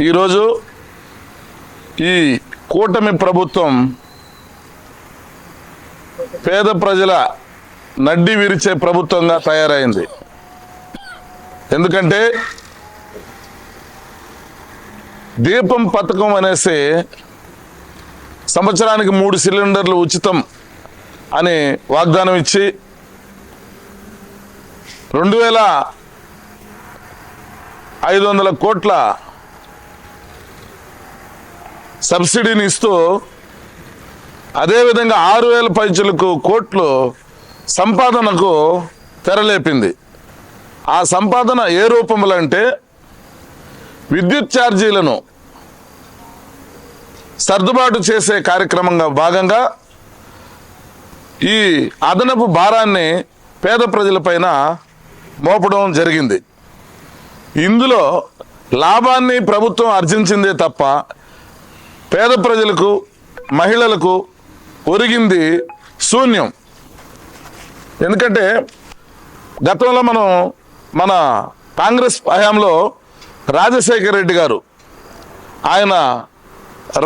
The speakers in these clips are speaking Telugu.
ఈరోజు ఈ కూటమి ప్రభుత్వం పేద ప్రజల నడ్డి విరిచే ప్రభుత్వంగా తయారైంది. ఎందుకంటే దీపం పథకం అనేసి సంవత్సరానికి మూడు సిలిండర్లు ఉచితం అని వాగ్దానం ఇచ్చి రెండు వేల ఐదు వందల కోట్ల సబ్సిడీని ఇస్తూ అదేవిధంగా ఆరు వేల పైచులకు కోట్లు సంపాదనకు తెరలేపింది. ఆ సంపాదన ఏ రూపంలో అంటే విద్యుత్ ఛార్జీలను సర్దుబాటు చేసే కార్యక్రమంగా భాగంగా ఈ అదనపు భారాన్ని పేద ప్రజలపైన మోపడం జరిగింది. ఇందులో లాభాన్ని ప్రభుత్వం ఆర్జించిందే తప్ప పేద ప్రజలకు మహిళలకు ఒరిగింది శూన్యం. ఎందుకంటే గతంలో మనం మన కాంగ్రెస్ హయాంలో రాజశేఖర రెడ్డి గారు ఆయన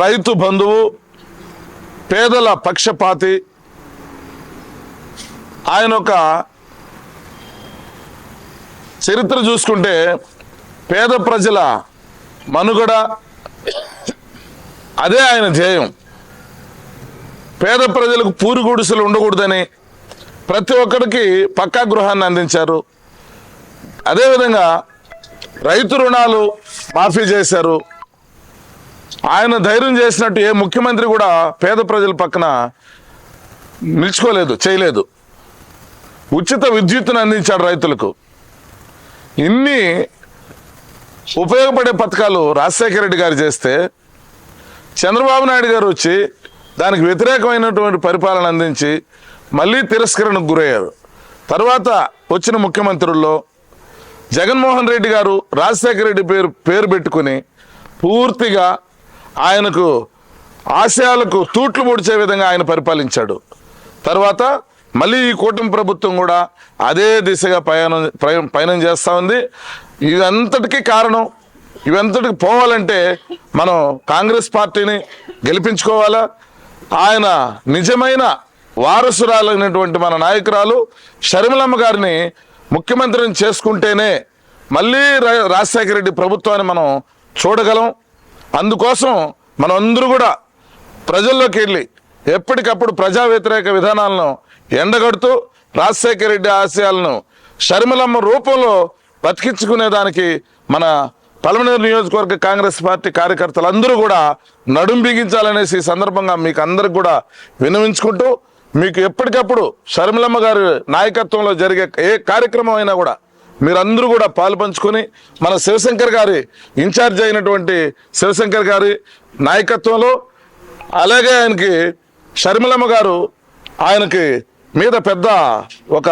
రైతు బంధువు పేదల పక్షపాతి ఆయన ఒక చరిత్ర చూసుకుంటే పేద ప్రజల మనుగడ అదే ఆయన ధ్యేయం. పేద ప్రజలకు పూరి గుడిసెలు ఉండకూడదని ప్రతి ఒక్కరికి పక్కా గృహాన్ని అందించారు. అదేవిధంగా రైతు రుణాలు మాఫీ చేశారు. ఆయన ధైర్యం చేసినట్టు ఏ ముఖ్యమంత్రి కూడా పేద ప్రజల పక్కన నిలుచుకోలేదు చేయలేదు. ఉచిత విద్యుత్తును అందించాడు రైతులకు. ఇన్ని ఉపయోగపడే పథకాలు రాజశేఖర రెడ్డి గారు చేస్తే చంద్రబాబు నాయుడు గారు వచ్చి దానికి వ్యతిరేకమైనటువంటి పరిపాలన అందించి మళ్ళీ తిరస్కరణకు గురయ్యారు. తర్వాత వచ్చిన ముఖ్యమంత్రుల్లో జగన్మోహన్ రెడ్డి గారు రాజశేఖర రెడ్డి పేరు పేరు పెట్టుకుని పూర్తిగా ఆయనకు ఆశయాలకు తూట్లు పొడిచే విధంగా ఆయన పరిపాలించాడు. తర్వాత మళ్ళీ ఈ కూటమి ప్రభుత్వం కూడా అదే దిశగా పయనం ప్రయ- పయనం చేస్తూ ఉంది. ఇదంతటికీ కారణం ఇవంతటికి పోవాలంటే మనం కాంగ్రెస్ పార్టీని గెలిపించుకోవాలా? ఆయన నిజమైన వారసురాలైనటువంటి మన నాయకురాలు షర్మిలమ్మ గారిని ముఖ్యమంత్రిని చేసుకుంటేనే మళ్ళీ రా- రాజశేఖర రెడ్డి ప్రభుత్వాన్ని మనం చూడగలం. అందుకోసం మనం అందరూ కూడా ప్రజల్లోకి వెళ్ళి ఎప్పటికప్పుడు ప్రజా వ్యతిరేక విధానాలను ఎండగడుతూ రాజశేఖర రెడ్డి ఆశయాలను షర్మిలమ్మ రూపంలో బతికించుకునే దానికి మన పలమనేరు నియోజకవర్గ కాంగ్రెస్ పార్టీ కార్యకర్తలు అందరూ కూడా నడుం బిగించాలనేసి ఈ సందర్భంగా మీకు అందరికి కూడా వినవించుకుంటూ మీకు ఎప్పటికప్పుడు షర్మిలమ్మ గారి నాయకత్వంలో జరిగే ఏ కార్యక్రమం అయినా కూడా మీరందరూ కూడా పాలు పంచుకొని మన శివశంకర్ గారి ఇన్ఛార్జ్ అయినటువంటి శివశంకర్ గారి నాయకత్వంలో అలాగే ఆయనకి షర్మిలమ్మ గారు ఆయనకి మీద పెద్ద ఒక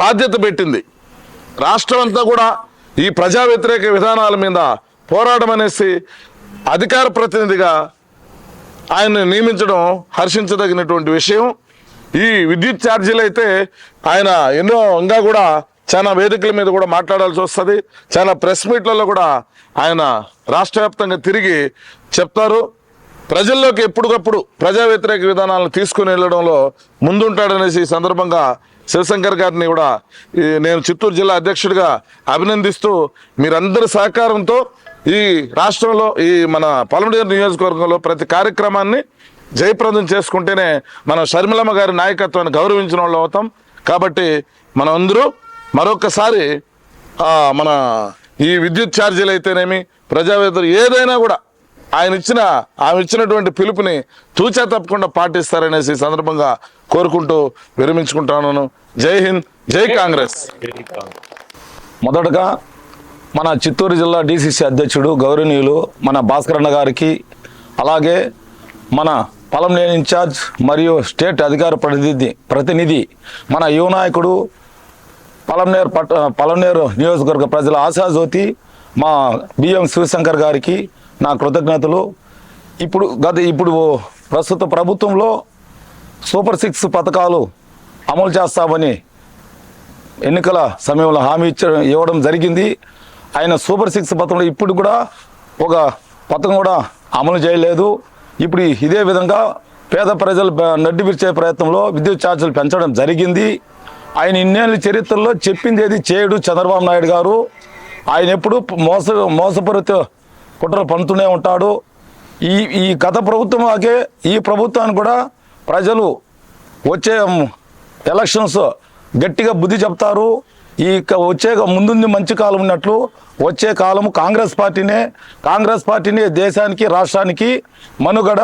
బాధ్యత పెట్టింది. రాష్ట్రం అంతా కూడా ఈ ప్రజా వ్యతిరేక విధానాల మీద పోరాటం అనేసి అధికార ప్రతినిధిగా ఆయన్ని నియమించడం హర్షించదగినటువంటి విషయం. ఈ విద్యుత్ ఛార్జీలు అయితే ఆయన ఎన్నో ఇంకా కూడా చాలా వేదికల మీద కూడా మాట్లాడాల్సి వస్తుంది. చాలా ప్రెస్ మీట్లలో కూడా ఆయన రాష్ట్ర వ్యాప్తంగా తిరిగి చెప్తారు. ప్రజల్లోకి ఎప్పటికప్పుడు ప్రజా వ్యతిరేక విధానాలను తీసుకుని వెళ్ళడంలో ముందుంటాడనేసి ఈ సందర్భంగా శివశంకర్ గారిని కూడా ఈ నేను చిత్తూరు జిల్లా అధ్యక్షుడిగా అభినందిస్తూ మీరందరి సహకారంతో ఈ రాష్ట్రంలో ఈ మన పలమనేరు నియోజకవర్గంలో ప్రతి కార్యక్రమాన్ని జయప్రదం చేసుకుంటేనే మనం షర్మిలమ్మ గారి నాయకత్వాన్ని గౌరవించిన వాళ్ళు అవుతాం. కాబట్టి మనం అందరూ మరొకసారి మన ఈ విద్యుత్ ఛార్జీలు అయితేనేమి ప్రజావేత్తలు ఏదైనా కూడా ఆయన ఇచ్చిన ఆమె ఇచ్చినటువంటి పిలుపుని తూచా తప్పకుండా పాటిస్తారనేసి ఈ సందర్భంగా కోరుకుంటూ విరమించుకుంటాను జై హింద్ జై కాంగ్రెస్. మొదటగా మన చిత్తూరు జిల్లా డిసిసి అధ్యక్షుడు గౌరవనీయులు మన భాస్కరన్న గారికి అలాగే మన పలంనేని ఇన్ఛార్జ్ మరియు స్టేట్ అధికార ప్రతినిధి ప్రతినిధి మన యువ నాయకుడు పలంనేరు పట్ పలంనేరు నియోజకవర్గ ప్రజల ఆశాజ్యోతి మా బిఎం శివశంకర్ గారికి నా కృతజ్ఞతలు. ఇప్పుడు గత ఇప్పుడు ప్రస్తుత ప్రభుత్వంలో సూపర్ సిక్స్ పథకాలు అమలు చేస్తామని ఎన్నికల సమయంలో హామీ ఇచ్చ ఇవ్వడం జరిగింది. ఆయన సూపర్ సిక్స్ పథకంలో ఇప్పుడు కూడా ఒక పథకం కూడా అమలు చేయలేదు. ఇప్పుడు ఇదే విధంగా పేద ప్రజలు బ- నడ్డి విరిచే ప్రయత్నంలో విద్యుత్ ఛార్జీలు పెంచడం జరిగింది. ఆయన ఇన్నేళ్ళ చరిత్రలో చెప్పింది ఏది? చేయడు చంద్రబాబు నాయుడు గారు. ఆయన ఎప్పుడు మోస మోసపూరిత కుట్రలు పండుతూనే ఉంటాడు. ఈ ఈ గత ప్రభుత్వం ఈ ప్రభుత్వాన్ని కూడా ప్రజలు వచ్చే ఎలక్షన్స్ గట్టిగా బుద్ధి చెప్తారు. ఈ క- వచ్చే ముందుంది మంచి కాలం ఉన్నట్లు వచ్చే కాలం కాంగ్రెస్ పార్టీనే కాంగ్రెస్ పార్టీని దేశానికి రాష్ట్రానికి మనుగడ.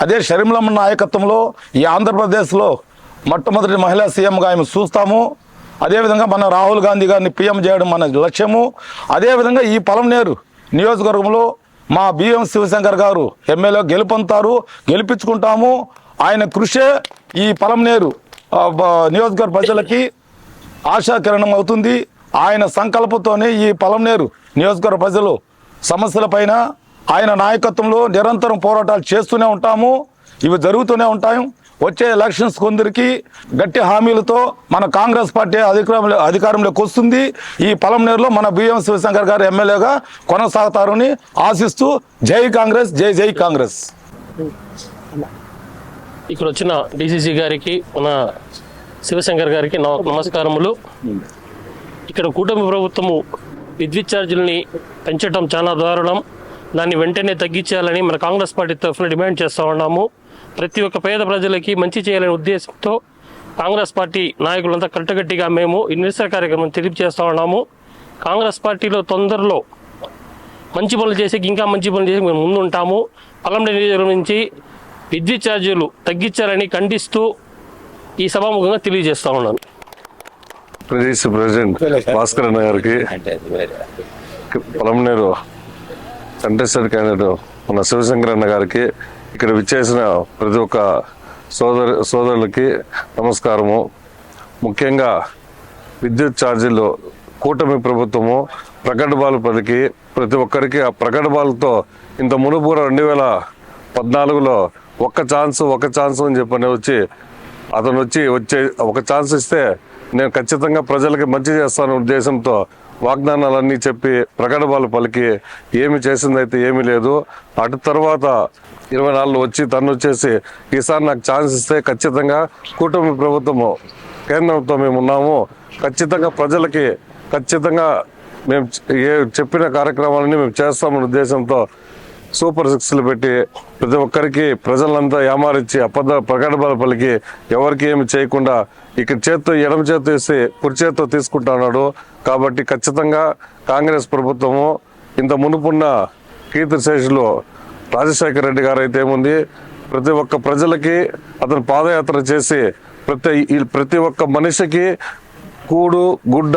అదే షర్మిలమ్మ నాయకత్వంలో ఈ ఆంధ్రప్రదేశ్లో మొట్టమొదటి మహిళా సీఎంగా ఆమె చూస్తాము. అదేవిధంగా మన రాహుల్ గాంధీ గారిని పీఎం చేయడం మన లక్ష్యము. అదేవిధంగా ఈ పొలంనేరు నియోజకవర్గంలో మా బిఎం శివశంకర్ గారు ఎమ్మెల్యే గెలుపొందుతారు గెలిపించుకుంటాము. ఆయన కృషే ఈ పొలంనేరు నేరు నియోజకవర్గ ప్రజలకి ఆశాకిరణం అవుతుంది ఆయన సంకల్పంతోనే ఈ పొలంనేరు నియోజకవర్గ ప్రజలు సమస్యలపైన ఆయన నాయకత్వంలో నిరంతరం పోరాటాలు చేస్తూనే ఉంటాము. ఇవి జరుగుతూనే ఉంటాయి. వచ్చే ఎలక్షన్స్ కొందరికి గట్టి హామీలతో మన కాంగ్రెస్ పార్టీ అధికారంలో అధికారంలోకి వస్తుంది. ఈ పొలంనేరులో మన బిఎం శివశంకర్ గారు ఎమ్మెల్యేగా కొనసాగుతారని ఆశిస్తూ జై కాంగ్రెస్ జై జై కాంగ్రెస్. ఇక్కడ వచ్చిన డిసిసి గారికి మన శివశంకర్ గారికి నా నమస్కారములు. ఇక్కడ కూటమి ప్రభుత్వము విద్యుత్ ఛార్జీలని పెంచడం చాలా దారుణం. దాన్ని వెంటనే తగ్గించాలని మన కాంగ్రెస్ పార్టీ తరఫున డిమాండ్ చేస్తూ ఉన్నాము. ప్రతి ఒక్క పేద ప్రజలకి మంచి చేయాలనే ఉద్దేశంతో కాంగ్రెస్ పార్టీ నాయకులంతా కట్టగట్టిగా మేము ఈ నిరసన కార్యక్రమం తెలియజేస్తూ ఉన్నాము. కాంగ్రెస్ పార్టీలో తొందరలో మంచి పనులు చేసి ఇంకా మంచి పనులు చేసి మేము ముందుంటాము. పల్లండి నియోజకవర్గం నుంచి విద్యుత్ ఛార్జీలు తగ్గించాలని ఖండిస్తూ ఈ సభాముఖంగా తెలియజేస్తా ఉన్నాను. ప్రదేశ్ ప్రెసిడెంట్ భాస్కర్ అన్న గారికి పొలంనేరు కంటెస్టెడ్ క్యాండిడేట్ మన శివశంకర్ అన్న గారికి ఇక్కడ విచ్చేసిన ప్రతి ఒక్క సోదరు సోదరులకి నమస్కారము. ముఖ్యంగా విద్యుత్ ఛార్జీలు కూటమి ప్రభుత్వము ప్రకటబాలు పలికి ప్రతి ఒక్కరికి ఆ ప్రకటబాలతో ఇంత మునుపు రెండు వేల పద్నాలుగులో ఒక్క ఛాన్స్ ఒక ఛాన్స్ అని చెప్పని వచ్చి అతను వచ్చి వచ్చే ఒక ఛాన్స్ ఇస్తే నేను ఖచ్చితంగా ప్రజలకి మంచి చేస్తాను ఉద్దేశంతో వాగ్దానాలన్నీ చెప్పి ప్రకటనలు పలికి ఏమి చేసిందైతే ఏమీ లేదు. అటు తర్వాత ఇరవై నాలుగు వచ్చి తను వచ్చేసి ఈసారి నాకు ఛాన్స్ ఇస్తే ఖచ్చితంగా కూటమి ప్రభుత్వము కేంద్రంతో మేము ఉన్నాము. ఖచ్చితంగా ప్రజలకి ఖచ్చితంగా మేము ఏ చెప్పిన కార్యక్రమాలని మేము చేస్తామనే ఉద్దేశంతో సూపర్ సిక్స్లు పెట్టి ప్రతి ఒక్కరికి ప్రజలంతా ఏమారిచ్చి అబద్ధ ప్రకటనలు పలికి ఎవరికి ఏమి చేయకుండా ఇక్కడ చేత్తో ఎడమ చేత్తో వేసి కుడి చేత్తో తీసుకుంటున్నాడు కాబట్టి ఖచ్చితంగా కాంగ్రెస్ ప్రభుత్వము ఇంత మునుపున్న కీర్తిశేషులు రాజశేఖర రెడ్డి గారు అయితే ఏముంది? ప్రతి ఒక్క ప్రజలకి అతను పాదయాత్ర చేసి ప్రతి ఈ- ప్రతి ఒక్క మనిషికి కూడు గుడ్డ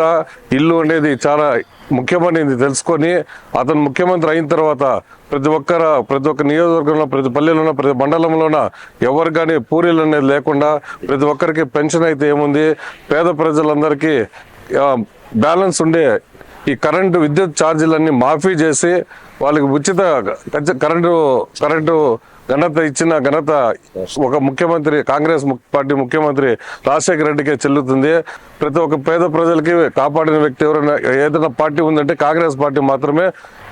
ఇల్లు అనేది చాలా ముఖ్యమైనది తెలుసుకొని అతను ముఖ్యమంత్రి అయిన తర్వాత ప్రతి ఒక్కర ప్రతి ఒక్క నియోజకవర్గంలో ప్రతి పల్లెలోన ప్రతి మండలంలోన ఎవరు కానీ పూరీలు అనేది లేకుండా ప్రతి ఒక్కరికి పెన్షన్ అయితే ఏముంది? పేద ప్రజలందరికీ బ్యాలెన్స్ ఉండే ఈ కరెంటు విద్యుత్ ఛార్జీలన్నీ మాఫీ చేసి వాళ్ళకి ఉచిత కరెంటు కరెంటు ఘనత ఇచ్చిన ఘనత ఒక ముఖ్యమంత్రి కాంగ్రెస్ పార్టీ ముఖ్యమంత్రి రాజశేఖర రెడ్డికే చెల్లుతుంది. ప్రతి ఒక్క పేద ప్రజలకి కాపాడిన వ్యక్తి ఎవరైనా ఏదైనా పార్టీ ఉందంటే కాంగ్రెస్ పార్టీ మాత్రమే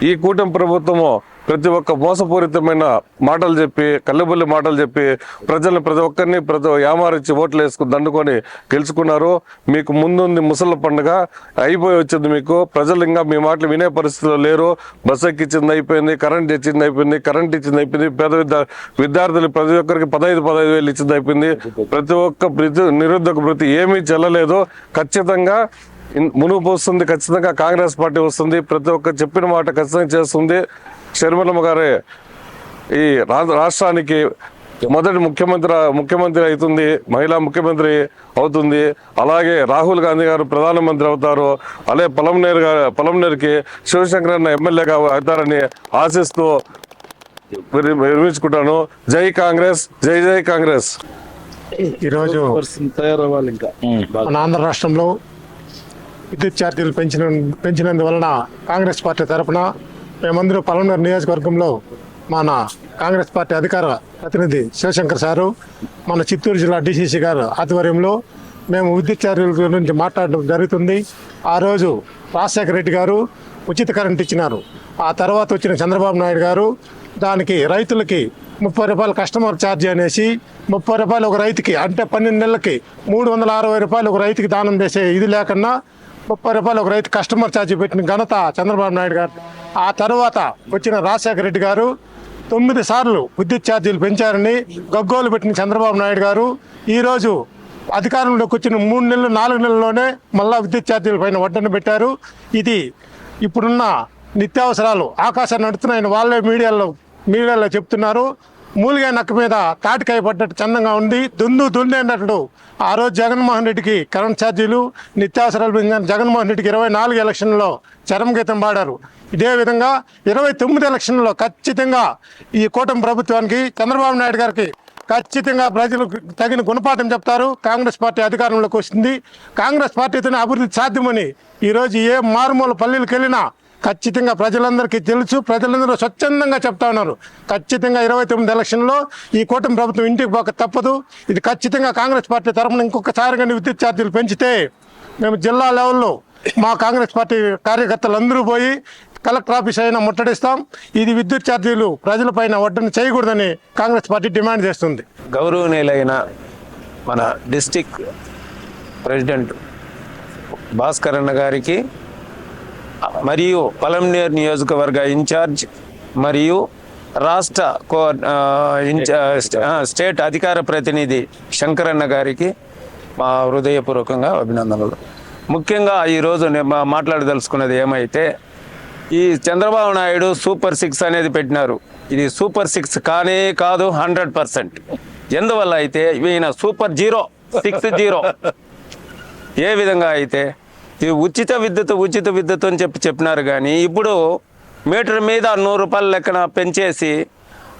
ఈ కూటమి ప్రభుత్వము ప్రతి ఒక్క మోసపూరితమైన మాటలు చెప్పి కళ్ళబుల్లి మాటలు చెప్పి ప్రజల్ని ప్రతి ఒక్కరిని ప్రతి యామారిచ్చి ఓట్లు వేసుకుని దండుకొని గెలుచుకున్నారు. మీకు ముందుంది ముసళ్ళ పండుగ. అయిపోయి వచ్చింది మీకు. ప్రజలు ఇంకా మీ మాటలు వినే పరిస్థితిలో లేరు. బస్ ఎక్కిచ్చింది అయిపోయింది కరెంట్ ఇచ్చింది అయిపోయింది కరెంట్ ఇచ్చింది అయిపోయింది. పేద విద్యార్థులు ప్రతి ఒక్కరికి పదహైదు పదహైదు వేలు ఇచ్చింది అయిపోయింది. ప్రతి ఒక్క ప్రతి నిరుద్యోగ ప్రతి ఏమీ చెల్లలేదు. ఖచ్చితంగా మునుపు వస్తుంది ఖచ్చితంగా కాంగ్రెస్ పార్టీ వస్తుంది. ప్రతి ఒక్క చెప్పిన మాట ఖచ్చితంగా చేస్తుంది. షర్మిలమ్మ గారే ఈ రాష్ట్రానికి మొదటి ముఖ్యమంత్రి ముఖ్యమంత్రి అవుతుంది మహిళా ముఖ్యమంత్రి అవుతుంది. అలాగే రాహుల్ గాంధీ గారు ప్రధానమంత్రి అవుతారు. అలాగే పొలంనేరు గారు పొలంనేరుకి శివశంకర్ అన్న ఎమ్మెల్యేగా అవుతారని ఆశిస్తూ విరమించుకుంటాను జై కాంగ్రెస్ జై జై కాంగ్రెస్. ఈరోజు తయారవ్వాలి ఇంకా. మన ఆంధ్ర రాష్ట్రంలో విద్యుత్ ఛార్జీలు పెంచిన పెంచినందువలన కాంగ్రెస్ పార్టీ తరఫున మేమందరూ పలమనేరు నియోజకవర్గంలో మన కాంగ్రెస్ పార్టీ అధికార ప్రతినిధి శివశంకర్ సారు మన చిత్తూరు జిల్లా డిసిసి గారు ఆధ్వర్యంలో మేము విద్యుత్ ఛార్జీల గురించి మాట్లాడడం జరుగుతుంది. ఆ రోజు రాజశేఖర రెడ్డి గారు ఉచిత కరెంట్ ఇచ్చినారు. ఆ తర్వాత వచ్చిన చంద్రబాబు నాయుడు గారు దానికి రైతులకి ముప్పై రూపాయలు కస్టమర్ ఛార్జ్ అనేసి ముప్పై రూపాయలు ఒక రైతుకి అంటే పన్నెండు నెలలకి మూడు వందల అరవై రూపాయలు ఒక రైతుకి దానం చేసే ఇది లేకుండా ముప్పై రూపాయలు ఒక రైతు కస్టమర్ ఛార్జీ పెట్టిన ఘనత చంద్రబాబు నాయుడు గారు. ఆ తర్వాత వచ్చిన రాజశేఖర రెడ్డి గారు తొమ్మిది సార్లు విద్యుత్ ఛార్జీలు పెంచారని గగ్గోలు పెట్టిన చంద్రబాబు నాయుడు గారు. ఈరోజు అధికారంలోకి వచ్చిన మూడు నెలలు నాలుగు నెలల్లోనే మళ్ళా విద్యుత్ ఛార్జీల పైన వడ్డన పెట్టారు. ఇది ఇప్పుడున్న నిత్యావసరాలు ఆకాశాన్ని నడుతున్నాయని వాళ్ళే మీడియాలో మీడియాలో చెప్తున్నారు. మూలిగా నక్క మీద తాటికాయ పడ్డట్టు చందంగా ఉంది దుందు దుంది అన్నట్టు ఆ రోజు జగన్మోహన్ రెడ్డికి కరెంట్ ఛార్జీలు నిత్యావసరాలు పెంచారు జగన్మోహన్ రెడ్డికి ఇరవై నాలుగు ఎలక్షన్లో చరమగీతం పాడారు. ఇదే విధంగా ఇరవై తొమ్మిది ఎలక్షన్లో ఖచ్చితంగా ఈ కూటమి ప్రభుత్వానికి చంద్రబాబు నాయుడు గారికి ఖచ్చితంగా ప్రజలు తగిన గుణపాఠం చెప్తారు. కాంగ్రెస్ పార్టీ అధికారంలోకి వస్తుంది కాంగ్రెస్ పార్టీతోనే అభివృద్ధి సాధ్యమని ఈరోజు ఏ మారుమూల పల్లెలకు వెళ్ళినా ఖచ్చితంగా ప్రజలందరికీ తెలుసు. ప్రజలందరూ స్వచ్ఛందంగా చెప్తా ఉన్నారు. ఖచ్చితంగా ఇరవై తొమ్మిది ఎలక్షన్లో ఈ కూటమి ప్రభుత్వం ఇంటికి పోక తప్పదు. ఇది ఖచ్చితంగా కాంగ్రెస్ పార్టీ తరఫున ఇంకొకసారి కానీ విద్యుత్ ఛార్జీలు పెంచితే మేము జిల్లా లెవెల్లో మా కాంగ్రెస్ పార్టీ కార్యకర్తలు అందరూ పోయి కలెక్టర్ ఆఫీస్ అయినా ముట్టడిస్తాం. ఇది విద్యుత్ ఛార్జీలు ప్రజలపైన వడ్డన చేయకూడదని కాంగ్రెస్ పార్టీ డిమాండ్ చేస్తుంది. గౌరవనీయులైన మన డిస్టిక్ ప్రెసిడెంట్ భాస్కర్ అన్న గారికి మరియు పలంనేర్ నియోజకవర్గ ఇన్ఛార్జ్ మరియు రాష్ట్ర కో స్టేట్ అధికార ప్రతినిధి శంకరన్న గారికి మా హృదయపూర్వకంగా అభినందనలు. ముఖ్యంగా ఈరోజు నేను మా- మాట్లాడదలుచుకున్నది ఏమైతే ఈ చంద్రబాబు నాయుడు సూపర్ సిక్స్ అనేది పెట్టినారు. ఇది సూపర్ సిక్స్ కానే కాదు హండ్రెడ్ పర్సెంట్. ఎందువల్ల అయితే ఈయన సూపర్ జీరో సిక్స్ జీరో. ఏ విధంగా అయితే ఇది ఉచిత విద్యుత్ ఉచిత విద్యుత్ అని చెప్పి చెప్పినారు కానీ ఇప్పుడు మీటర్ మీద నూరు రూపాయల లెక్కన పెంచేసి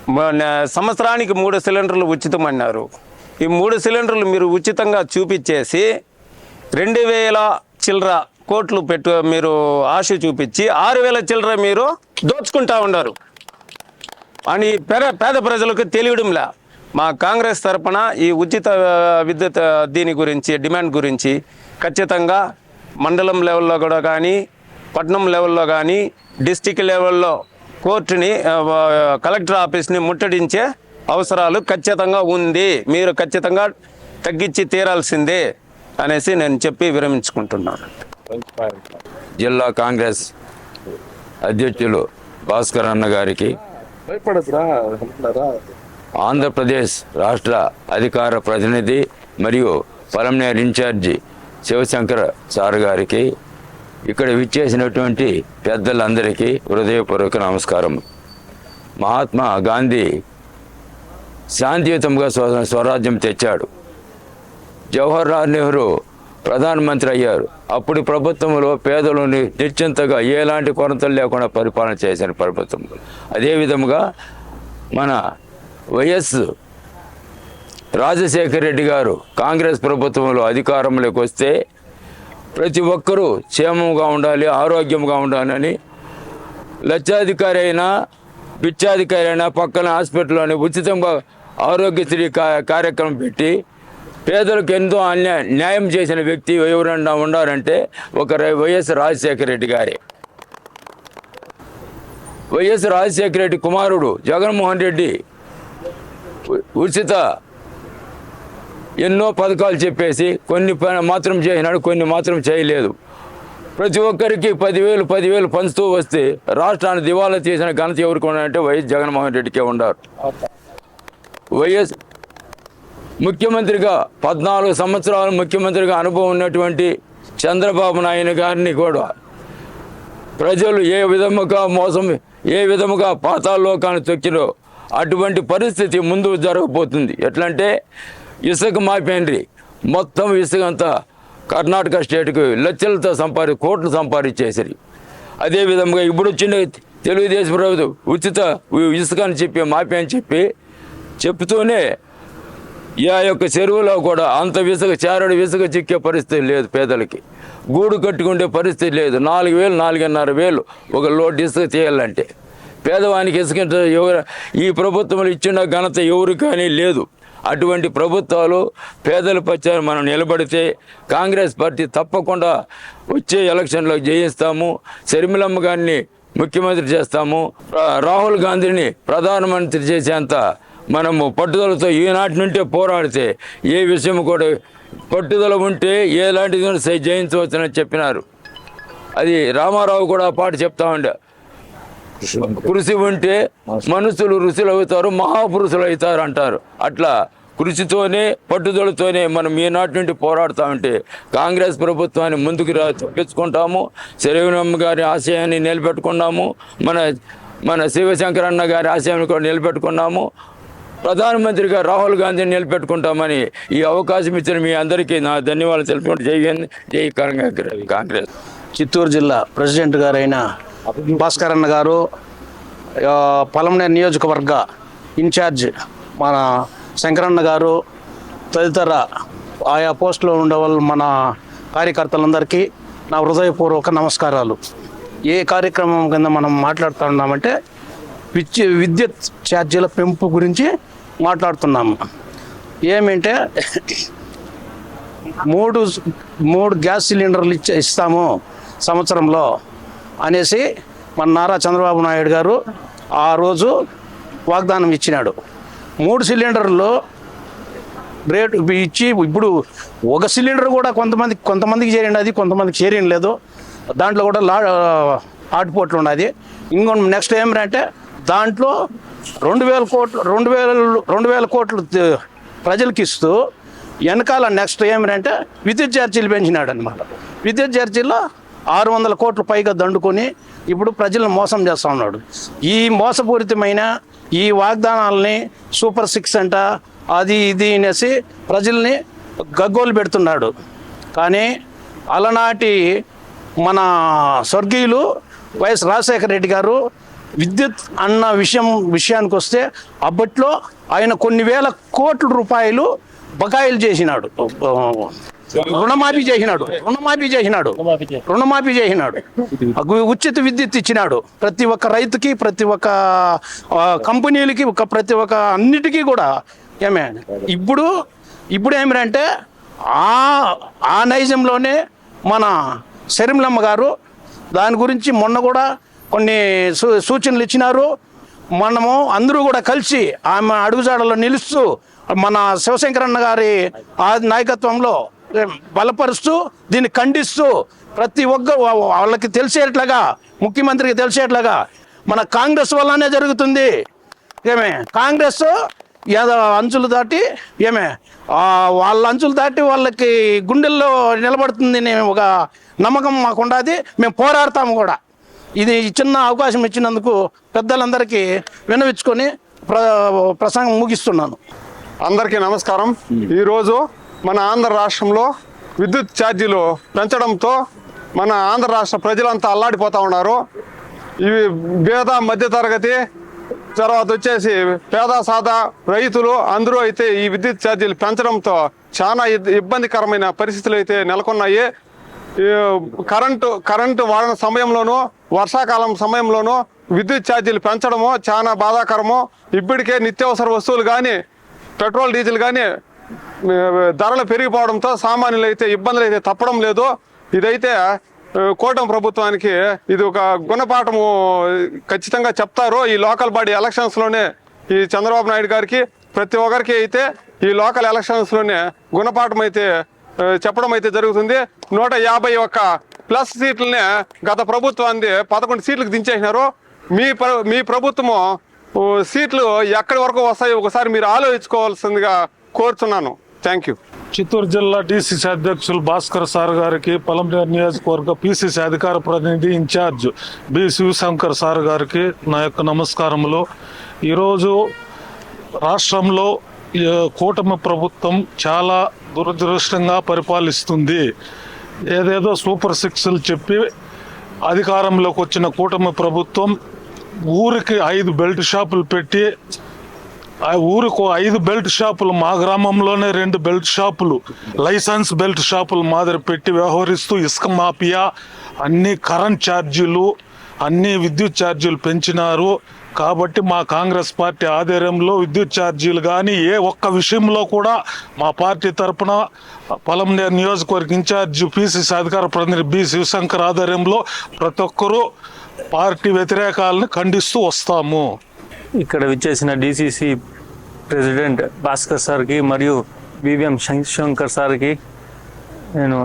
మన సంవత్సరానికి మూడు సిలిండర్లు ఉచితం అన్నారు ఈ మూడు సిలిండర్లు మీరు ఉచితంగా చూపించేసి రెండు వేల చిల్లర కోట్లు పెట్టు మీరు ఆశ చూపించి ఆరు వేల చిల్లర మీరు దోచుకుంటా ఉన్నారు. అని పేద పేద ప్రజలకు తెలియడంలా మా కాంగ్రెస్ తరపున ఈ ఉచిత విద్యుత్ దీని గురించి డిమాండ్ గురించి ఖచ్చితంగా మండలం లెవెల్లో కూడా కానీ పట్నం లెవెల్లో కానీ డిస్టిక్ లెవెల్లో కోర్టుని కలెక్టర్ ఆఫీస్ని ముట్టడించే అవసరాలు ఖచ్చితంగా ఉంది. మీరు ఖచ్చితంగా తగ్గించి తీరాల్సిందే అనేసి నేను చెప్పి విరమించుకుంటున్నాను. జిల్లా కాంగ్రెస్ అధ్యక్షులు భాస్కర్ అన్న గారికి ఆంధ్రప్రదేశ్ రాష్ట్ర అధికార ప్రతినిధి మరియు పలంనేర్ ఇన్ఛార్జి శివశంకర్ సార్ గారికి ఇక్కడ విచ్చేసినటువంటి పెద్దలందరికీ హృదయపూర్వక నమస్కారం మహాత్మా గాంధీ శాంతియుతంగా స్వ స్వరాజ్యం తెచ్చాడు. జవహర్లాల్ నెహ్రూ ప్రధానమంత్రి అయ్యారు. అప్పుడు ప్రభుత్వంలో పేదలని నిశ్చింతగా ఎలాంటి కొరతలు లేకుండా పరిపాలన చేసిన ప్రభుత్వం. అదేవిధముగా మన వైఎస్ రాజశేఖర రెడ్డి గారు కాంగ్రెస్ ప్రభుత్వంలో అధికారంలోకి వస్తే ప్రతి ఒక్కరూ క్షేమంగా ఉండాలి ఆరోగ్యంగా ఉండాలని లక్షాధికారి అయినా పిచ్చాధికారి అయినా పక్కన హాస్పిటల్లోనే ఉచితంగా ఆరోగ్యశ్రీ కా కార్యక్రమం పెట్టి పేదలకు ఎంతో అన్యాయ న్యాయం చేసిన వ్యక్తి ఎవరన్నా ఉన్నారంటే ఒక వైఎస్ రాజశేఖర రెడ్డి గారే. వైఎస్ రాజశేఖర రెడ్డి కుమారుడు జగన్మోహన్ రెడ్డి ఉచిత ఎన్నో పథకాలు చెప్పేసి కొన్ని ప- మాత్రం చేసినాడు కొన్ని మాత్రం చేయలేదు. ప్రతి ఒక్కరికి పదివేలు పదివేలు పంచుతూ వస్తే రాష్ట్రాన్ని దివాలా చేసిన ఘనత ఎవరికి ఉన్నారంటే వైఎస్ జగన్మోహన్ రెడ్డికే ఉన్నారు వైఎస్ ముఖ్యమంత్రిగా పద్నాలుగు సంవత్సరాలు ముఖ్యమంత్రిగా అనుభవం ఉన్నటువంటి చంద్రబాబు నాయుడు గారిని కూడా ప్రజలు ఏ విధముగా మోసం ఏ విధముగా పాతాల్లోకాన్ని తొక్కిరో అటువంటి పరిస్థితి ముందు జరగబోతుంది. ఎట్లంటే ఇసుక మాపేండ్రి మొత్తం ఇసుక అంతా కర్ణాటక స్టేట్కి లక్షలతో సంపాది కోట్లు సంపాదించేసరి. అదే విధంగా ఇప్పుడు వచ్చిన తెలుగుదేశం ప్రభుత్వం ఉచిత ఇసుక అని చెప్పి మాపే అని చెప్పి చెప్తూనే ఆ యొక్క చెరువులో కూడా అంత విసుగ చేరడు విసుగ చిక్కే పరిస్థితి లేదు పేదలకి. గూడు కట్టుకుండే పరిస్థితి లేదు. నాలుగు వేలు నాలుగున్నర వేలు ఒక లోటు ఇసుక తీయాలంటే. పేదవానికి ఇసుకంటే ఎవరు ఈ ప్రభుత్వం ఇచ్చిన ఘనత ఎవరు కానీ లేదు. అటువంటి ప్రభుత్వాలు పేదల పక్షాన మనం నిలబడితే కాంగ్రెస్ పార్టీ తప్పకుండా వచ్చే ఎలక్షన్లో జయిస్తాము. శర్మిలమ్మ గారిని ముఖ్యమంత్రి చేస్తాము. రాహుల్ గాంధీని ప్రధానమంత్రి చేసేంత మనము పట్టుదలతో ఈనాటి నుండే పోరాడితే ఏ విషయం కూడా పట్టుదల ఉంటే ఎలాంటిది జయించవచ్చని చెప్పినారు. అది రామారావు కూడా ఆ పాట చెప్తా ఉండే. కృషి ఉంటే మనుషులు ఋషులు అవుతారు మహాపురుషులు అవుతారు అంటారు అట్లా కృషితోనే పట్టుదలతోనే మనం ఈనాటి నుండి పోరాడుతామంటే కాంగ్రెస్ ప్రభుత్వాన్ని ముందుకు రా తెప్పించుకుంటాము శరీరమ్మ గారి ఆశయాన్ని నిలబెట్టుకున్నాము మన మన శివశంకర్ అన్న గారి ఆశయాన్ని కూడా నిలబెట్టుకున్నాము ప్రధానమంత్రిగా రాహుల్ గాంధీని నిలబెట్టుకుంటామని ఈ అవకాశం ఇచ్చిన మీ అందరికీ నా ధన్యవాదాలు తెలుపుకుంటూ జై జై కాంగ్రెస్ కాంగ్రెస్. చిత్తూరు జిల్లా ప్రెసిడెంట్ గారైన భాస్కర్ అన్న గారు పలమనే నియోజకవర్గ ఇన్ఛార్జ్ మన శంకరన్న గారు తదితర ఆయా పోస్టులో ఉండే వాళ్ళు మన కార్యకర్తలందరికీ నా హృదయపూర్వక నమస్కారాలు. ఏ కార్యక్రమం కింద మనం మాట్లాడుతున్నామంటే విద్యు విద్యుత్ ఛార్జీల పెంపు గురించి మాట్లాడుతున్నాము. ఏమంటే మూడు మూడు గ్యాస్ సిలిండర్లు ఇచ్చే ఇస్తాము సంవత్సరంలో. అనేసి మన నారా చంద్రబాబు నాయుడు గారు ఆ రోజు వాగ్దానం ఇచ్చినాడు. మూడు సిలిండర్లు రేటు ఇచ్చి ఇప్పుడు ఒక సిలిండర్ కూడా కొంతమంది కొంతమందికి చేరింది అది కొంతమందికి చేరిన లేదు దాంట్లో కూడా లా ఆటుపోట్లు ఉన్నది. ఇంకో నెక్స్ట్ ఏమిటంటే దాంట్లో రెండు వేల కోట్లు రెండు వేల రెండు వేల కోట్లు ప్రజలకు ఇస్తూ వెనకాల నెక్స్ట్ ఏమిటంటే విద్యుత్ ఛార్జీలు పెంచినాడు అనమాట విద్యుత్ ఛార్జీలో ఆరు వందల కోట్లు పైగా దండుకొని ఇప్పుడు ప్రజలను మోసం చేస్తూ ఉన్నాడు. ఈ మోసపూరితమైన ఈ వాగ్దానాలని సూపర్ సిక్స్ అంట అది ఇది అనేసి ప్రజల్ని గగ్గోలు పెడుతున్నాడు. కానీ అలనాటి మన స్వర్గీయులు వైఎస్ రాజశేఖర రెడ్డి గారు విద్యుత్ అన్న విషయం విషయానికి వస్తే అప్పట్లో ఆయన కొన్ని వేల కోట్ల రూపాయలు బకాయిలు చేసినాడు. రుణమాఫీ చేసినాడు. రుణమాఫీ చేసినాడు. రుణమాఫీ చేసినాడు. ఉచిత విద్యుత్ ఇచ్చినాడు. ప్రతి ఒక్క రైతుకి ప్రతి ఒక్క కంపెనీలకి ఒక ప్రతి ఒక్క అన్నిటికీ కూడా ఏమే? ఇప్పుడు ఇప్పుడు ఏమిటంటే ఆ ఆ నైజంలోనే మన శరీంలమ్మ గారు దాని గురించి మొన్న కూడా కొన్ని సూ సూచనలు ఇచ్చినారు. మనము అందరూ కూడా కలిసి ఆమె అడుగుజాడలో నిలుస్తూ మన శివశంకరన్న గారి ఆ నాయకత్వంలో బలపరుస్తూ దీన్ని ఖండిస్తూ ప్రతి ఒక్క వాళ్ళకి తెలిసేట్లాగా ముఖ్యమంత్రికి తెలిసేట్లాగా మన కాంగ్రెస్ వల్లనే జరుగుతుంది. ఏమే? కాంగ్రెస్ ఏదో అంచులు దాటి ఏమే? వాళ్ళ అంచులు దాటి వాళ్ళకి గుండెల్లో నిలబడుతుంది అనే ఒక నమ్మకం మాకుండాది మేము పోరాడతాము కూడా. ఇది చిన్న అవకాశం ఇచ్చినందుకు పెద్దలందరికీ వినవించుకొని ప్ర ప్రసంగం ముగిస్తున్నాను. అందరికీ నమస్కారం. ఈరోజు మన ఆంధ్ర రాష్ట్రంలో విద్యుత్ ఛార్జీలు పెంచడంతో మన ఆంధ్ర రాష్ట్ర ప్రజలంతా అల్లాడిపోతూ ఉన్నారు. ఇవి పేద మధ్యతరగతి తర్వాత వచ్చేసి పేద సాదా రైతులు అందరూ అయితే ఈ విద్యుత్ ఛార్జీలు పెంచడంతో చాలా ఇబ్బందికరమైన పరిస్థితులు అయితే నెలకొన్నాయి. కరెంటు కరెంటు వాడిన సమయంలోనూ వర్షాకాలం సమయంలోనూ విద్యుత్ ఛార్జీలు పెంచడము చాలా బాధాకరము. ఇప్పటికే నిత్యావసర వస్తువులు కానీ పెట్రోల్ డీజిల్ కానీ ధరలు పెరిగిపోవడంతో సామాన్యులు అయితే ఇబ్బందులు అయితే తప్పడం లేదు. ఇదైతే కూటమి ప్రభుత్వానికి ఇది ఒక గుణపాఠము ఖచ్చితంగా చెప్తారు. ఈ లోకల్ బాడీ ఎలక్షన్స్లోనే ఈ చంద్రబాబు నాయుడు గారికి ప్రతి ఒక్కరికి అయితే ఈ లోకల్ ఎలక్షన్స్లోనే గుణపాఠం అయితే చెప్పడం అయితే జరుగుతుంది. నూట యాభై ఒక్క ప్లస్ సీట్లనే గత ప్రభుత్వాన్ని పదకొండు సీట్లకు దించేసినారు. మీ ప్ర- మీ ప్రభుత్వము సీట్లు ఎక్కడి వరకు వస్తాయో ఒకసారి మీరు ఆలోచించుకోవాల్సిందిగా కోరుతున్నాను థ్యాంక్ యూ. చిత్తూరు జిల్లా డిసిసి అధ్యక్షులు భాస్కర్ సార్ గారికి పలంనేరు నియోజకవర్గ పిసిసి అధికార ప్రతినిధి ఇన్ఛార్జ్ బి శివశంకర్ సార్ గారికి నా యొక్క నమస్కారములు. ఈరోజు రాష్ట్రంలో కూటమి ప్రభుత్వం చాలా దురదృష్టంగా పరిపాలిస్తుంది. ఏదేదో సూపర్ సిక్స్లు చెప్పి అధికారంలోకి వచ్చిన కూటమి ప్రభుత్వం ఊరికి ఐదు బెల్ట్ షాపులు పెట్టి ఆ ఊరికి ఐదు బెల్ట్ షాపులు మా గ్రామంలోనే రెండు బెల్ట్ షాపులు. లైసెన్స్ బెల్ట్ షాపులు మాదిరి పెట్టి వ్యవహరిస్తూ ఇసుక మాఫియా అన్ని కరెంట్ ఛార్జీలు అన్ని విద్యుత్ ఛార్జీలు పెంచినారు. కాబట్టి మా కాంగ్రెస్ పార్టీ ఆధ్వర్యంలో విద్యుత్ ఛార్జీలు కానీ ఏ ఒక్క విషయంలో కూడా మా పార్టీ తరపున పొలంనేరు నియోజకవర్గ ఇన్ఛార్జ్ పిసిసి అధికార ప్రతినిధి బి శివశంకర్ ఆధ్వర్యంలో ప్రతి ఒక్కరూ పార్టీ వ్యతిరేకాలను ఖండిస్తూ వస్తాము. ఇక్కడ విచ్చేసిన డిసిసి ప్రెసిడెంట్ భాస్కర్ సార్కి మరియు వివిఎం శంకర్ సార్కి నేను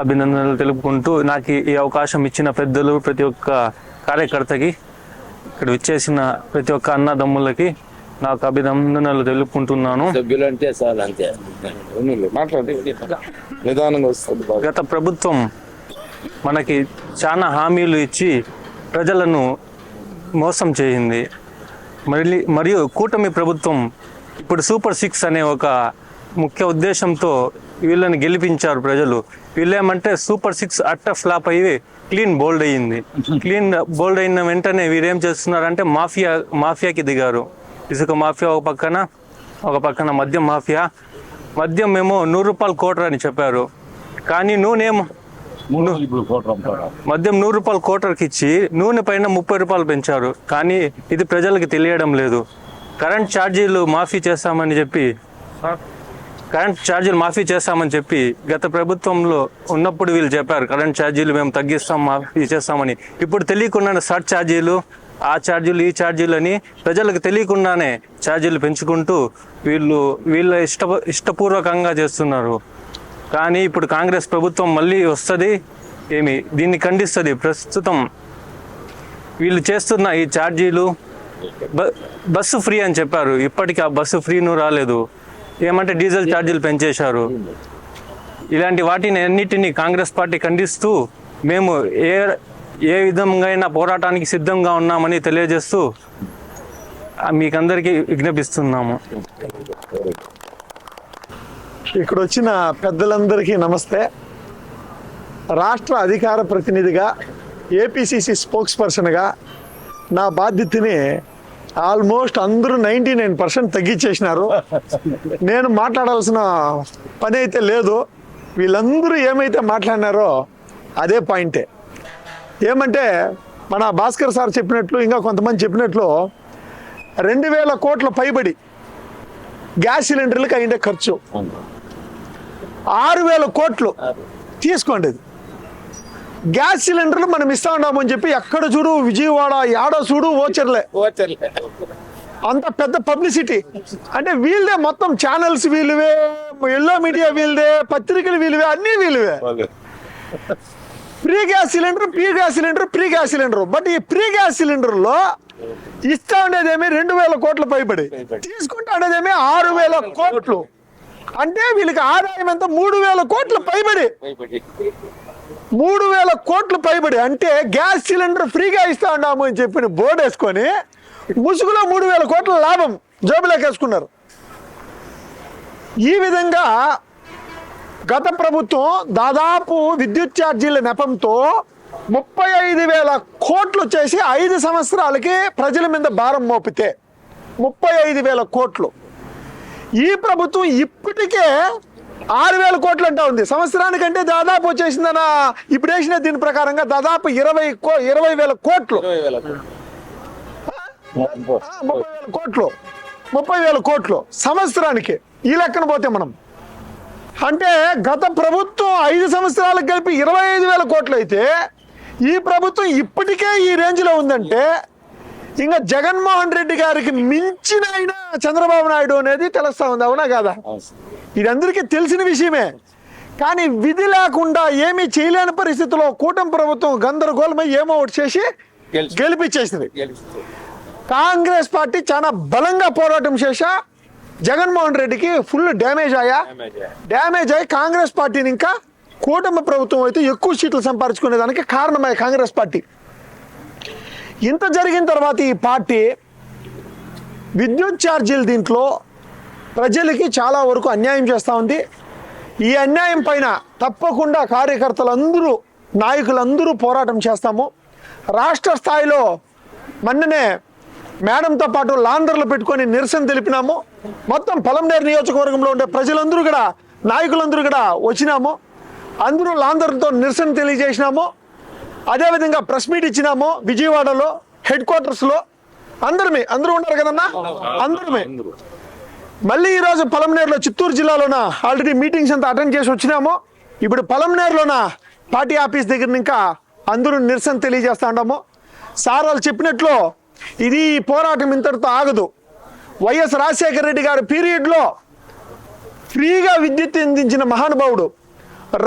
అభినందనలు తెలుపుకుంటూ నాకు ఈ అవకాశం ఇచ్చిన పెద్దలు ప్రతి ఒక్క కార్యకర్తకి ఇక్కడ విచ్చేసిన ప్రతి ఒక్క అన్నదమ్ములకి నాకు అభినందనలు తెలుపుకుంటున్నాను. సభ్యులంటే చాలు అంతే. నిదానంగా వస్తుంది బాగా. గత ప్రభుత్వం మనకి చాలా హామీలు ఇచ్చి ప్రజలను మోసం చేయింది మళ్ళీ మరియు కూటమి ప్రభుత్వం ఇప్పుడు సూపర్ సిక్స్ అనే ఒక ముఖ్య ఉద్దేశంతో వీళ్ళని గెలిపించారు ప్రజలు. వీళ్ళేమంటే సూపర్ సిక్స్ అట్ట ఫ్లాప్ అయ్యి క్లీన్ బోల్డ్ అయ్యింది. క్లీన్ బోల్డ్ అయిన వెంటనే వీరేం చేస్తున్నారంటే మాఫియా మాఫియాకి దిగారు. ఇసుక మాఫియా ఒక పక్కన ఒక పక్కన మద్యం మాఫియా. మద్యం మేము నూరు రూపాయలు కోటర్ అని చెప్పారు. కానీ నూనె మద్యం నూరు రూపాయలు కోటర్కి ఇచ్చి నూనె పైన ముప్పై రూపాయలు పెంచారు. కానీ ఇది ప్రజలకు తెలియడం లేదు. కరెంట్ ఛార్జీలు మాఫీ చేస్తామని చెప్పి కరెంట్ ఛార్జీలు మాఫీ చేస్తామని చెప్పి గత ప్రభుత్వంలో ఉన్నప్పుడు వీళ్ళు చెప్పారు కరెంట్ ఛార్జీలు మేము తగ్గిస్తాం మాఫీ చేస్తామని. ఇప్పుడు తెలియకుండానే సర్ట్ ఛార్జీలు ఆ ఛార్జీలు ఈ ఛార్జీలు అని ప్రజలకు తెలియకుండానే ఛార్జీలు పెంచుకుంటూ వీళ్ళు వీళ్ళ ఇష్ట ఇష్టపూర్వకంగా చేస్తున్నారు. కానీ ఇప్పుడు కాంగ్రెస్ ప్రభుత్వం మళ్ళీ వస్తుంది ఏమి దీన్ని ఖండిస్తుంది. ప్రస్తుతం వీళ్ళు చేస్తున్న ఈ ఛార్జీలు బస్సు ఫ్రీ అని చెప్పారు. ఇప్పటికీ ఆ బస్సు ఫ్రీను రాలేదు. ఏమంటే డీజిల్ ఛార్జీలు పెంచేశారు. ఇలాంటి వాటిని అన్నిటినీ కాంగ్రెస్ పార్టీ ఖండిస్తూ మేము ఏ ఏ విధంగా అయినా పోరాటానికి సిద్ధంగా ఉన్నామని తెలియజేస్తూ మీకందరికీ విజ్ఞపిస్తున్నాము. ఇక్కడ వచ్చిన పెద్దలందరికీ నమస్తే. రాష్ట్ర అధికార ప్రతినిధిగా ఏపీసీసీ స్పోక్స్ పర్సన్గా నా బాధ్యతని ఆల్మోస్ట్ అందరూ నైంటీ నైన్ పర్సెంట్ తగ్గించేసినారు. నేను మాట్లాడాల్సిన పని అయితే లేదు. వీళ్ళందరూ ఏమైతే మాట్లాడినారో అదే పాయింటే. ఏమంటే మన భాస్కర్ సార్ చెప్పినట్లు ఇంకా కొంతమంది చెప్పినట్లు రెండు వేల కోట్ల పైబడి గ్యాస్ సిలిండర్లకు అయిండే ఖర్చు. ఆరు వేల కోట్లు తీసుకోండి గ్యాస్ సిలిండర్లు మనం ఇస్తా ఉన్నామని చెప్పి ఎక్కడ చూడు విజయవాడ యాడ చూడు ఓచర్లే అంత పెద్ద పబ్లిసిటీ. అంటే వీళ్ళదే మొత్తం ఛానల్స్ వీళ్ళవే ఎల్లో మీడియా వీళ్ళదే పత్రికలు వీళ్ళవే అన్నీ వీళ్ళవే. Free gas cylinder free gas cylinder free gas cylinder. But ఈ ప్రీ గ్యాస్ సిలిండర్లో ఇస్తా ఉండేదేమి రెండు వేల కోట్ల పైబడి. తీసుకుంటా ఉండేదేమి ఆరు వేల కోట్లు. అంటే వీళ్ళకి ఆదాయం ఎంత? మూడు వేల కోట్ల పైబడి. మూడు వేల కోట్లు పైబడి అంటే గ్యాస్ సిలిండర్ ఫ్రీగా ఇస్తా ఉన్నాము అని చెప్పి బోర్డు వేసుకొని ముసుగులో మూడు వేల కోట్ల లాభం జోబులోకి వేసుకున్నారు. ఈ విధంగా గత ప్రభుత్వం దాదాపు విద్యుత్ ఛార్జీల నెపంతో ముప్పై ఐదు వేల కోట్లు చేసి ఐదు సంవత్సరాలకి ప్రజల మీద భారం మోపితే ముప్పై ఐదు వేల కోట్లు. ఈ ప్రభుత్వం ఇప్పటికే ఆరు వేల కోట్లు అంటా ఉంది. సంవత్సరానికంటే దాదాపు వచ్చేసిందన్న ఇప్పుడు వేసిన దీని ప్రకారంగా దాదాపు ఇరవై కో ఇరవై వేల కోట్లు. ముప్పై వేల కోట్లు. ముప్పై వేల కోట్లు సంవత్సరానికి ఈ లెక్కన పోతే మనం. అంటే గత ప్రభుత్వం ఐదు సంవత్సరాలకు కలిపి ఇరవై ఐదు వేల కోట్లు అయితే ఈ ప్రభుత్వం ఇప్పటికే ఈ రేంజ్లో ఉందంటే ఇంకా జగన్మోహన్ రెడ్డి గారికి మించిన అయినా చంద్రబాబు నాయుడు అనేది తెలుస్తా ఉంది అవునా కాదా? ఇది అందరికీ తెలిసిన విషయమే. కానీ విధి లేకుండా ఏమీ చేయలేని పరిస్థితిలో కూటమి ప్రభుత్వం గందరగోళమై ఏమో ఒకటి చేసి గెలిపించేసింది. కాంగ్రెస్ పార్టీ చాలా బలంగా పోరాటం చేశా. జగన్మోహన్ రెడ్డికి ఫుల్ డ్యామేజ్ అయ్యా. డ్యామేజ్ అయ్యి కాంగ్రెస్ పార్టీని ఇంకా కూటమి ప్రభుత్వం అయితే ఎక్కువ సీట్లు సంపాదించుకునేదానికి కారణమయ్యే కాంగ్రెస్ పార్టీ. ఇంత జరిగిన తర్వాత ఈ పార్టీ విద్యుత్ ఛార్జీలు దీంట్లో ప్రజలకి చాలా వరకు అన్యాయం చేస్తూ ఉంది. ఈ అన్యాయం పైన తప్పకుండా కార్యకర్తలందరూ నాయకులందరూ పోరాటం చేస్తాము. రాష్ట్ర స్థాయిలో మొన్ననే మేడంతో పాటు లాందర్లు పెట్టుకొని నిరసన తెలిపినాము. మొత్తం పొలంనేరు నియోజకవర్గంలో ఉండే ప్రజలందరూ కూడా నాయకులందరూ కూడా వచ్చినాము. అందరూ లాందర్లతో నిరసన తెలియజేసినాము. అదేవిధంగా ప్రెస్ మీట్ ఇచ్చినాము విజయవాడలో హెడ్ క్వార్టర్స్లో. అందరమే అందరూ ఉన్నారు కదన్నా? అందరమే. మళ్ళీ ఈరోజు పలంనేరులో చిత్తూరు జిల్లాలోన ఆల్రెడీ మీటింగ్స్ అంతా అటెండ్ చేసి వచ్చినాము. ఇప్పుడు పలంనేరులోన పార్టీ ఆఫీస్ దగ్గర ఇంకా అందరూ నిరసన తెలియజేస్తా ఉండము సార్ వాళ్ళు చెప్పినట్లు ఇది ఈ పోరాటం ఇంతటితో ఆగదు. వైఎస్ రాజశేఖర రెడ్డి గారి పీరియడ్లో ఫ్రీగా విద్యుత్ అందించిన మహానుభావుడు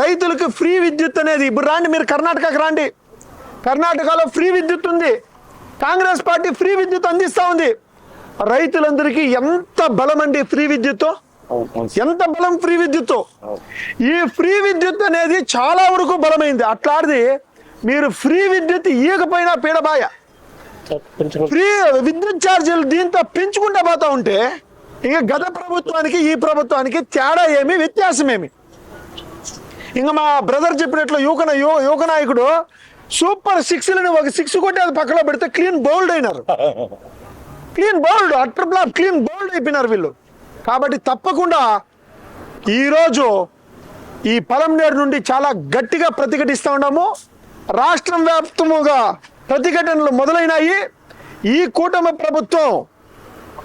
రైతులకు ఫ్రీ విద్యుత్ అనేది ఇప్పుడు రాండి మీరు కర్ణాటకకు రాండి. కర్ణాటకలో ఫ్రీ విద్యుత్ ఉంది. కాంగ్రెస్ పార్టీ ఫ్రీ విద్యుత్ అందిస్తూ ఉంది. రైతులందరికీ ఎంత బలం అండి ఫ్రీ విద్యుత్ ఎంత బలం ఫ్రీ విద్యుత్ ఈ ఫ్రీ విద్యుత్ అనేది చాలా వరకు బలమైంది. అట్లాంటిది మీరు ఫ్రీ విద్యుత్ ఇవ్వకపోయినా పీడబాయ ఫ్రీ విద్యుత్ ఛార్జీలు దీంతో పెంచుకుంటా పోతా ఉంటే ఇంకా గత ప్రభుత్వానికి ఈ ప్రభుత్వానికి తేడా ఏమి వ్యత్యాసం ఏమి ఇంకా మా బ్రదర్ చెప్పినట్లు యువక యువ యువక నాయకుడు సూపర్ సిక్స్ ఒక సిక్స్ కొట్టి అది పక్కన పెడితే క్లీన్ బౌల్డ్ అయినారు. Clean bowled utter black clean bowled అయిపోయినారు వీళ్ళు. కాబట్టి తప్పకుండా ఈరోజు ఈ పలంనేరు నుండి చాలా గట్టిగా ప్రతిఘటిస్తూ ఉన్నాము. రాష్ట్రం వ్యాప్తముగా ప్రతిఘటనలు మొదలైనాయి. ఈ కూటమి ప్రభుత్వం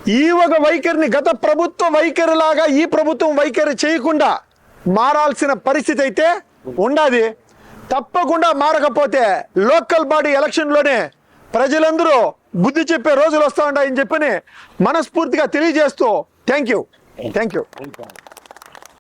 ఈ ఒక వైఖరిని గత ప్రభుత్వ వైఖరిలాగా ఈ ప్రభుత్వం వైఖరి చేయకుండా మారాల్సిన పరిస్థితి అయితే ఉండాది. తప్పకుండా మారకపోతే లోకల్ బాడీ ఎలక్షన్లోనే ప్రజలందరూ బుద్ధి చెప్పే రోజులు వస్తా ఉంటాయని చెప్పని మనస్ఫూర్తిగా తెలియజేస్తూ థ్యాంక్ యూ. Thank you.